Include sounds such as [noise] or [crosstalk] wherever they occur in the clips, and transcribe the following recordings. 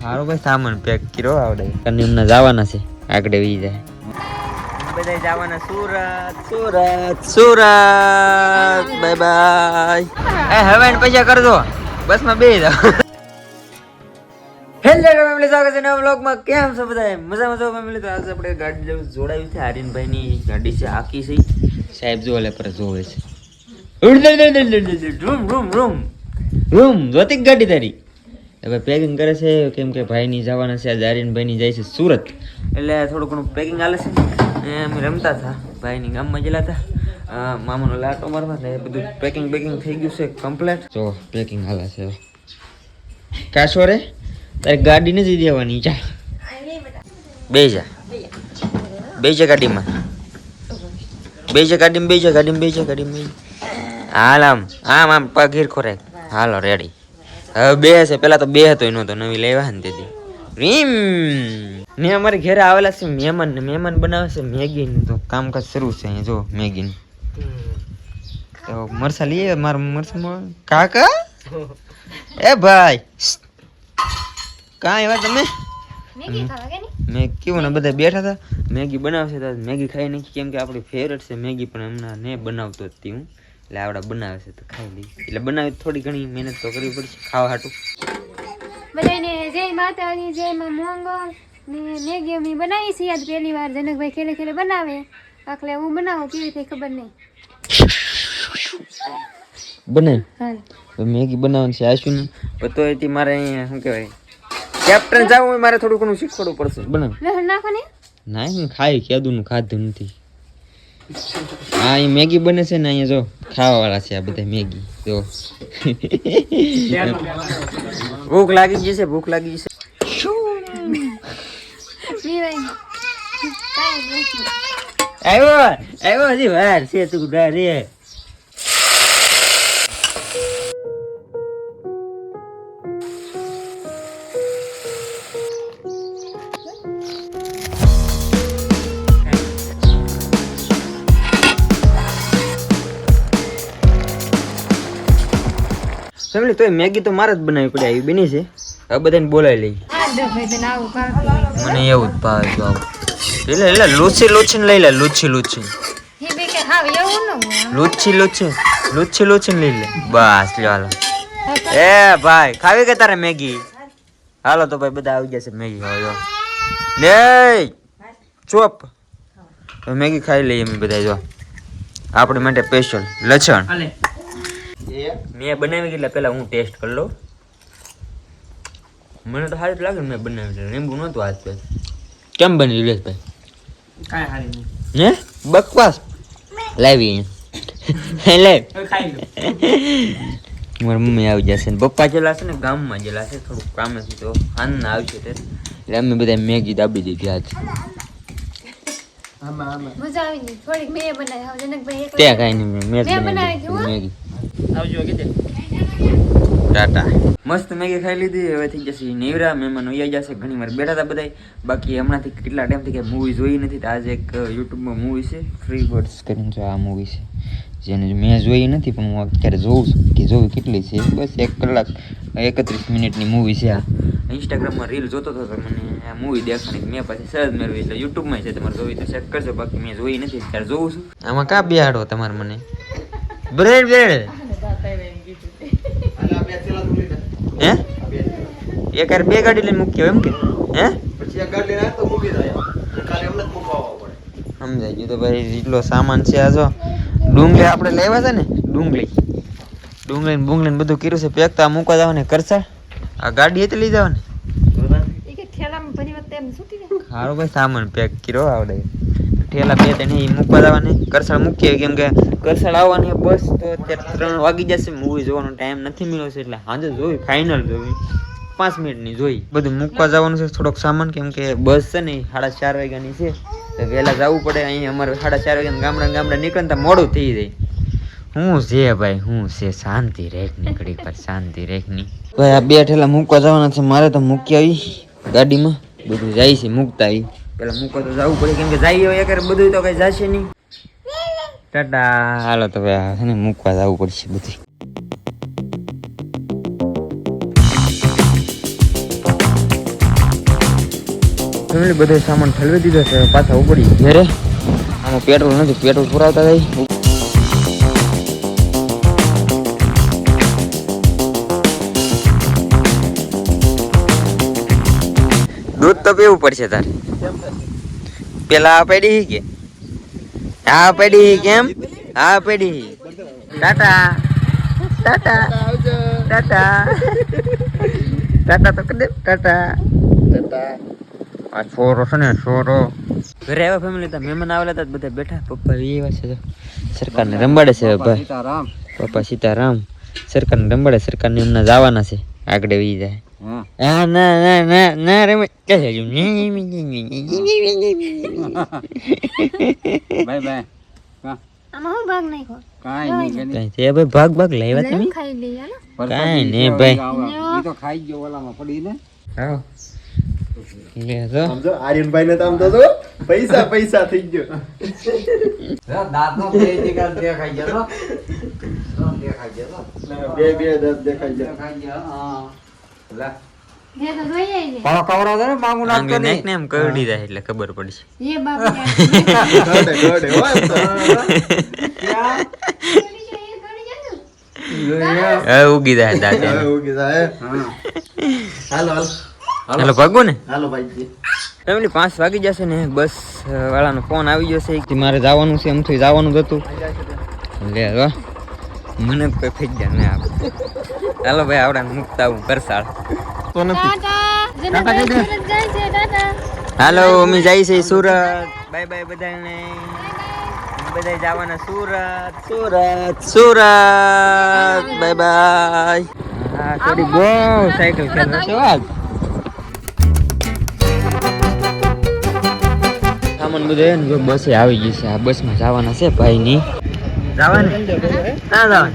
હારો ભાઈ સામાન પેક કર્યો આવડે કને એમને જવાના છે આગળ વી જાય બધા જવાના સુરત સુરત સુરત બાય બાય એ હવે પૈસા કરજો બસમાં બે જાવ હેલો ફેમિલી સ્વાગત છે નવા વ્લોગમાં કેમ છો બધા મજા મજા ફેમિલી તો આજે આપણે ગાડી જેવું જોડાયું છે આર્યનભાઈ ની ગાડી છે આખી છે સાહેબ જો પર જોવે છે રૂમ રૂમ રૂમ રૂમ જોતી ગાડી તારી. હવે પેકિંગ કરે છે, કેમ કે ભાઈની જવાના છે આજે આર્યનભાઈની જાય છે સુરત. એટલે થોડું ઘણું પેકિંગ હાલે છે. એ અમે રમતા હતા, ભાઈની ગામમાં ગયેલા હતા. મામાનો લાટો મારવા એ બધું પેકિંગ બેકિંગ થઈ ગયું છે કમ્પ્લેટ જો પેકિંગ હાલે છે કાશો રે, તારે ગાડી નથી દેવાની ચા બે જા. બે જા ગાડીમાં. બે જા ગાડીમાં, બે જા ગાડીમાં, બે જા ગાડીમાં. હાલ આમ આમ આમ પગીર ખોરાક હાલો રેડી હવે બે છે પેલા તો બે હતો એનો તો નવી લેવા ને તેથી. રીમ! ને અમારે ઘરે આવેલા છે મહેમાન ને મહેમાન બનાવે છે મેગી નું તો કામકાજ શરૂ છે અહીંયા જો મેગી નું તો મરસા લઈએ મારા મરસા માં- કાકા? એ ભાઈ! કાં એવા તમે? મેં કેવું ને બધા બેઠા હતા મેગી બનાવશે તો મેગી ખાઈ નાખી કેમ કે આપણી ફેવરેટ છે મેગી પણ હમણાં ને બનાવતો જ હું. એટલે આવડા બનાવે છે તો ખાઈ લઈ એટલે બનાવી થોડી ઘણી મહેનત તો કરવી પડશે. ખાવા હાટું. બધાને જય માતાજી જય માં મોંગો ને મેગી અમે બનાવી છે આજ પહેલી વાર. જનકભાઈ ખેલે ખેલે બનાવે. આખલે હું બનાવું કેવી રીતે ખબર નહીં. બને. હાલ. મેગી બનાવવાની છે આશુ ને પણ એથી મારે અહીંયા શું કહેવાય કેપ્ટન જાવું મારે થોડું ઘણું શીખવાડવું પડશે. બને. નાખો ને ના હું ખાઈ કેદું ખાધું નથી. હા અહીં મેગી બને છે ને અહીંયા જો ખાવા વાળા છે આ બધા મેગી જો. ભૂખ લાગી જશે ભૂખ લાગી નથી. આવ્યો આવ્યો હજી વાર છે તું રે. ફેમિલી, તોય મેગી તો મારે જ બનાવી પડે, આવી બની છે. હવે બધાને બોલાવી લઈ આ દો ભાઈ તને આવું કામ મને એવું જ ભાવે જો આવું. એટલે એટલે લૂછી લૂછી લઈ લે, લૂછી લૂછી. હે બે કે હાવ એવું ન હોય લૂછી લૂછી લૂછી લૂછી લઈ લે. બસ, લ્યો, હાલો. એ, ભાઈ, ખાવી કે તારે મેગી? હાલો તો ભાઈ, બધા આવી જશે મેગી ખાવા, જો. લે, ચોપ. તો મેગી ખાઈ લઈએ અમે બધા જો. આપણે માટે સ્પેશિયલ લસણ. મેં બનાવી એટલે પેલા હું ટેસ્ટ કરી લઉં. મને તો સારું જ લાગે ને મેં બનાવી એટલે લીંબુ નહોતું હાથ પે કેમ બની નિલેશભાઈ હે? બકવાસ. લાવી અહીંયા. લે. મારી મમ્મી આવી જશે ને. પપ્પા જેલા છે ને ગામમાં જેલા છે થોડુંક કામ છે તો હાન આવશે તે. એટલે અમે બધા મેગી દાબી દીધી આજ મજા આવી ગઈ. થોડીક મેં બનાવી. હવે જનકભાઈ એકલા- ત્યાં કાંઈ નહીં મેં જ મેં બનાવી બનાવી દીધી મેગી. આવજો કીધે ટાટા. મસ્ત મેગી ખાઈ લીધી. હવે થઈ જશે નેવરા. મહેમાન ઉઈ જશે ઘણી વાર બેઠા હતા બધા બાકી હમણાંથી કેટલા ટાઈમથી કે મૂવી જોઈ નથી. તો આજે એક યુટ્યુબમાં મૂવી છે. ફ્રી બર્ડ્સ કરીને જો આ મૂવી છે. જેને મેં જોઈ નથી પણ હું અત્યારે જોઉં છું કે જોયું કેટલી છે. બસ એક કલાક એકત્રીસ મિનિટની મૂવી છે આ. ઇન્સ્ટાગ્રામમાં રીલ જોતો હતો તો મને આ મૂવી દેખાણી મેં પછી સર્ચ મેળવી. એટલે યુટ્યુબમાં છે. તમારે જોવી તો ચેક કરજો. બાકી મેં જોઈ નથી. અત્યારે જોઉં છું. આમાં કા બિહાડો તમારે મને? Bread bread. હે? એક હારે બે ગાડી લઈને મૂકી એમ કે? હે? સમજાય ગયું તો ભાઈ જેટલો સામાન છે આ જો. ડુંગળી આપણે લેવા છે ને? ડુંગળી. ડુંગળી ને બુંગળી ને બધું કર્યું છે. પેક તો આ મૂકવા જવાને ને કરશા આ ગાડી એટલે લઈ જવાને એ કે ઠેલામાં ભરી વખતે એમ સુતી રહે. સારો ભાઈ સામાન પેક કર્યો આવડે. ઠેલા બે ત્રણ એ મૂકવા જવાની. કરસાળ મૂકીએ કેમ કે કરસાળ આવવાની બસ તો અત્યારે ત્રણ વાગી જશે. મૂવી જોવાનો ટાઈમ નથી મળ્યો છે એટલે સાંજે જોઈ ફાઇનલ જોઈ. પાંચ મિનિટની જોઈ. બધું મૂકવા જવાનું છે. થોડોક સામાન કેમ કે બસ છે ને સાડા ચાર વાગ્યાની છે. તો વહેલા જવું પડે. અહીંયા અમારે સાડા ચાર વાગ્યા ગામડા ગામડા નીકળે મોડું થઈ જાય. હું છે ભાઈ? હું છે? શાંતિ રેખ નીકળી પર, શાંતિ રેખની ભાઈ, આ બે ઠેલા મૂકવા જવાના છે. મારે તો મૂકી આવી ગાડીમાં. બધું જાય છે, મૂકતા આવી. પેલા મૂકો તો જવું પડે કેમ કે જઈએ હોય એકર બધું તો કઈ જશે નહીં. ટાટા. હાલો તો ભાઈ મૂકવા જવું પડશે બધું ફેમિલી બધો સામાન ઠલવી દીધો છે પાછા ઉપડી. ઘરે? આમાં પેટ્રોલ નથી પેટ્રોલ પુરાવતા જાય. દૂધ તો પીવું પડશે તારે. પેલા પેડી કે? આ પેડી કેમ આ પેડી ટાટા. ટાટા. ટાટા. ટાટા તો કદે ટાટા. આ છોરો છે ને, છોરો. ઘરે આવ્યા ફેમિલી તા મહેમાન આવેલા હતા બધા બેઠા. પપ્પા એવા છે સરકારને રંબાડે છે ભાઈ. પપ્પા સીતારામ. સરકારને રંબાડે. સરકારને એમના જવાના છે. આગળ વી જાય. હા ના ના ના ના રમે કે છે બાય બાય આમાં હું ભાગ નાખ્યો કાંઈ નહીં કાંઈ ભાઈ ભાગ ભાગ લાવ્યા તમે ખાઈ લઈએ હાલો. કાંઈ નહીં ભાઈ ઈ તો ખાઈ ગયો ઓલામાં પડી ને આવો લે તો સમજો આર્યનભાઈ ને તો તો પૈસા પૈસા થઈ ગયો દાંત બે દેખાઈ ગયો દેખાઈ ગયો બે દેખાઈ હા ને. માંગુ એમ કરડી જાય એટલે ખબર પડશે. એ બાપુ [laughs] [laughs] એમ. ઉગી જાય જાય. હાલો હાલો. હાલો ભાગો ને. હાલો ભાઈ ફેમિલી પાંચ વાગી જશે ને બસ વાળાનો ફોન આવી જશે. કે મારે જવાનું છે એમથી જવાનું જ હતું. લે મને કોઈ ફેક જાય ને આપ. ચાલો ભાઈ આવડા મુકતા આવું કરસાળ ટાટા. જેને ભાઈ સુરત જાય છે, ટાટા. હાલો અમે જાય છે સુરત બાય બાય બધાને બધા જવાના સુરત સુરત સુરત બાય બાય હા થોડી બહુ સાયકલ ખેલો છો આજ સામાન બધું હે ને જો બસે આવી ગઈ છે આ બસમાં જવાના છે ભાઈની જવાનું ના જવાનું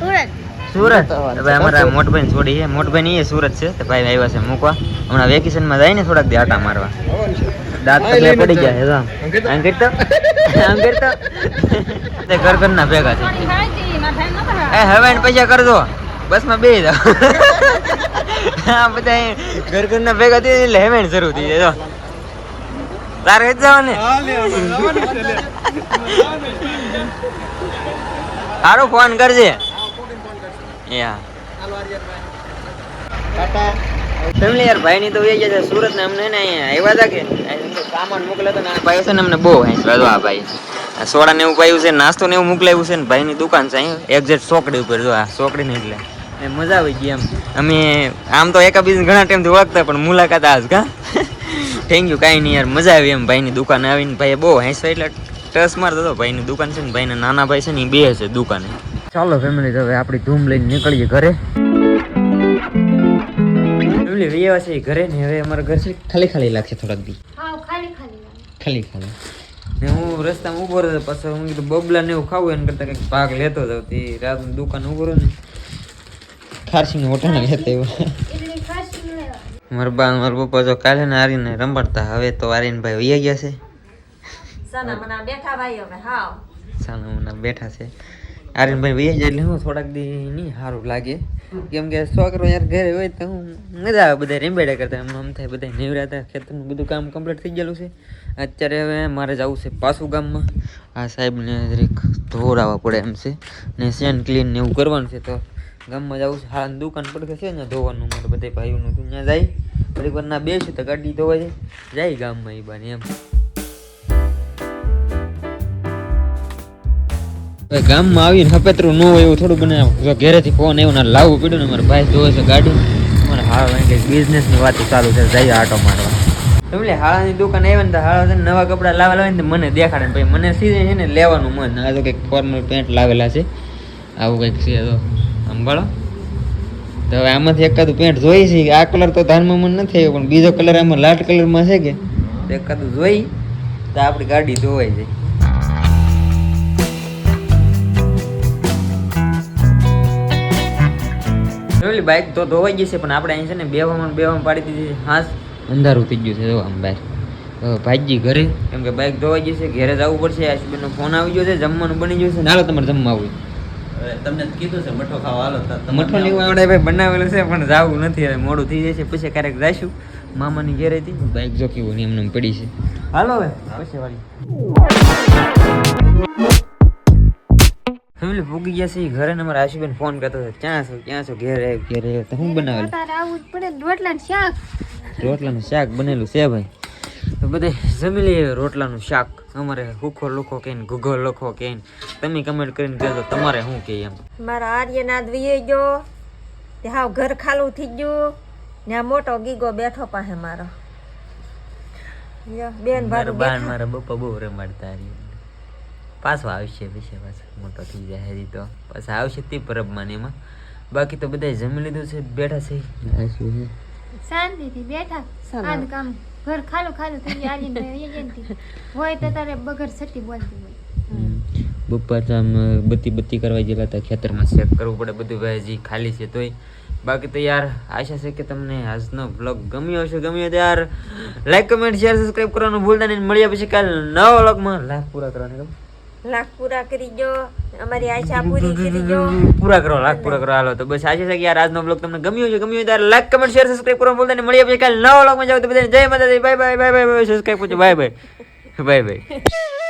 સુરત. સુરત? ભાઈ અમારા મોટભાઈ છોડી છે. મોટભાઈ એ સુરત છે. તો ભાઈ આવ્યા છે મૂકવા. હમણાં વેકેશનમાં જાય ને થોડાક દી આટા મારવા. દાંત તકલીફ પડી ગયા છે તો આમ કરતો આમ કરતો તે? ઘર ઘરના ભેગા છે. એ હવે પૈસા કરજો. બસમાં બે જાવ આ [laughs] બધા ઘર ઘર ના ભેગા થઈ એટલે હેમેન શરૂ થઈ જાય. તારે જ જવાનું. સારો ફોન કરજે. યા. ફેમિલી યાર ભાઈ ની તો વહી ગયા સુરત ને અમને અહીંયા આવ્યા હતા કે? સામાન મોકલ્યો હતો ને ભાઈ છે ને અમને બહુ હંસવા આ ભાઈ. સોડા ને એવું પાયું છે નાસ્તો ને એવું મોકલાવ્યું છે ને ભાઈ ની દુકાન છે અહીં એક્ઝેક્ટ ચોકડી ઉપર જો આ ચોકડી ને એટલે. મજા આવી ગઈ એમ. અમે આમ તો એકાબીજ ઘણા ટાઈમથી ઓળખતા પણ મુલાકાત આજ કા થેન્ક યુ કાંઈ નહીં યાર મજા આવી એમ ભાઈની દુકાન આવીને. ભાઈ બહુ હંસવા એટલે ટસ મારતો હતો. ભાઈની દુકાન છે ને ભાઈના નાના ભાઈ છે ને એ બે છે દુકાને. ચાલો ફેમિલી હવે આપણી ધૂમ લઈને નીકળીએ ઘરે. ફેમિલી વિયા છે ઘરે ને હવે અમારા ઘર છે ખાલી ખાલી લાગશે થોડાક દી. ખાલી ખાલી ને હું રસ્તામાં ઊભો રહ્યો પાછો હું કીધું બબલા ને એવું ખાવું એના કરતા કંઈક ભાગ લેતો જાઉં. તે રાતની દુકાન ઊભો રહ્યો ને. ખારસીને ઓટાણા લેતા એવો મારા બા મારા પપ્પા જો કાલે ને આરીને રંબાડતા હવે તો આરીને ભાઈ વૈયા ગયા છે. સાના મના બેઠા છે. આર્યનભાઈ વૈયા જાય એટલે હું થોડાક દી નહીં સારું લાગે. કેમ કે છોકરો યાર ઘરે હોય તો હું મજા આવે, બધા રેમ્બેડા કરતા. એમ આમ થાય, બધા નેવરાતા, ખેતરનું બધું કામ કમ્પ્લીટ થઈ ગયેલું છે. અત્યારે હવે મારે જવું છે પાછું ગામમાં. આ સાહેબને જરીક ધોરાવવા પડે એમ છે. ને સેન ક્લીન ને એવું કરવાનું છે તો ગામમાં જવું છે. હાલ દુકાન પડકે છે ને ધોવાનું મારે બધા ભાઈઓનું. ત્યાં જાય. થોડીક વાર ના બેસું તો ગાડી ધોવા જાય. જાય ગામમાં એ બાને એમ. ગામમાં આવીને હપેતરું ન હોય એવું થોડું બનાવ જો ઘરેથી ફોન એવું ના લાવવું પડ્યું ને મારા ભાઈ જોવે છે ગાડી. મારે હાળ કંઈક બિઝનેસની વાત ચાલુ છે, જઈએ આટો મારવા. એટલે હાળાની દુકાન આવી ને હાળા નવા કપડાં લાવેલા હોય ને મને દેખાડે ભાઈ. મને સીધે છે ને લેવાનું મન. આ તો કંઈક ફોર્મલ પેન્ટ લાવેલા છે. આવું કંઈક છે તો સંભાળો. તો હવે આમાંથી એકાદું પેન્ટ જોઈ છે. કે આ કલર તો ધાનમાં મન નથી આવ્યો, પણ બીજો કલર આમાં લાલ કલરમાં છે કે. એકાદું જોઈ તો આપણી ગાડી ધોવાઈ જાય ઓલી બાઇક તો ધોવાઈ ગઈ છે પણ આપણે અહીં છે ને બેવામાં બેવામાં પાડી દીધી છે. હાસ. અંધારું થઈ ગયું છે જો આમ બહાર. ભાઈજી ઘરે? કેમ કે બાઇક ધોવાઈ ગઈ છે ઘરે જવું પડશે આશુબેનનો ફોન આવી ગયો છે જમવાનું બની ગયું છે નાલો તમારે જમવા આવું. હવે તમને કીધું છે મઠો ખાવા. હાલો મઠો ની આવડે ભાઈ બનાવેલું છે પણ જાવું નથી હવે મોડું થઈ જશે પછી ક્યારેક જઈશું. મામાની ઘેરે બાઇક બાઈક જો કેવું એમને પડી છે. હાલો હવે પછી વાળી. ફેમિલી ભૂગી ગયા છે ઘરે ને અમારા આશુબેન ફોન કરતો હતો ક્યાં છો ક્યાં છો ઘેર આવ્યો ઘેર આવ્યો તો હું બનાવેલું? તારે આવવું પડે ને રોટલા ને શાક. રોટલાનું શાક બનેલું છે ભાઈ. તો બધે જમી લઈએ રોટલાનું શાક. અમારે હુખો લુખો કે ઘૂઘો લખો કે તમે કમેન્ટ કરીને કહેજો તમારે શું કહે એમ. મારા આર્યનાથ વીએ ગયો. તે હાવ ઘર ખાલું થઈ ગયું. ને આ મોટો ગીગો બેઠો પાસે મારો. બેન મારા બાન. મારા બપ્પા બહુ રમાડતા હારી પાછો આવશે પછી પાછો મોટો થઈ જાય હજી તો. પાછા આવશે તે પરબમાં ને એમાં. બાકી તો બધા જમી લીધું છે બેઠા છે. શાંતિથી બેઠા. આજ કામ ઘર ખાલું ખાલું થઈ ગયું આલીને હોય તો તારે બગર છતી બોલતી હોય. બપોર તો આમ બત્તી બત્તી કરવા ગયેલા હતા ખેતરમાં ચેક કરવું પડે બધું ભાઈ ખાલી છે તોય. બાકી તો યાર આશા છે કે તમને આજનો બ્લોગ ગમ્યો હશે ગમ્યો તો યાર. લાઈક કમેન્ટ શેર સબસ્ક્રાઈબ કરવાનું ભૂલતા નહીં. મળ્યા પછી કાલ નવા બ્લોગમાં લાભ પૂરા કરવાની? લાખ પૂરા કરી જો અમારી આશા પૂરી કરી જો પૂરા કરો લાખ પૂરા કરો હાલો. તો બસ આશા છે કે યાર આજનો બ્લોગ તમને ગમ્યો છે ગમ્યો ત્યારે લાઈક કમેન્ટ શેર સબસ્ક્રાઇબ કરવાનું ભૂલતા નહીં. મળ્યા પછી કાલ નવા વ્લોગમાં જાવ તો બધાને જય માતાજી. Bye bye bye bye subscribe કરજો. Bye bye bye bye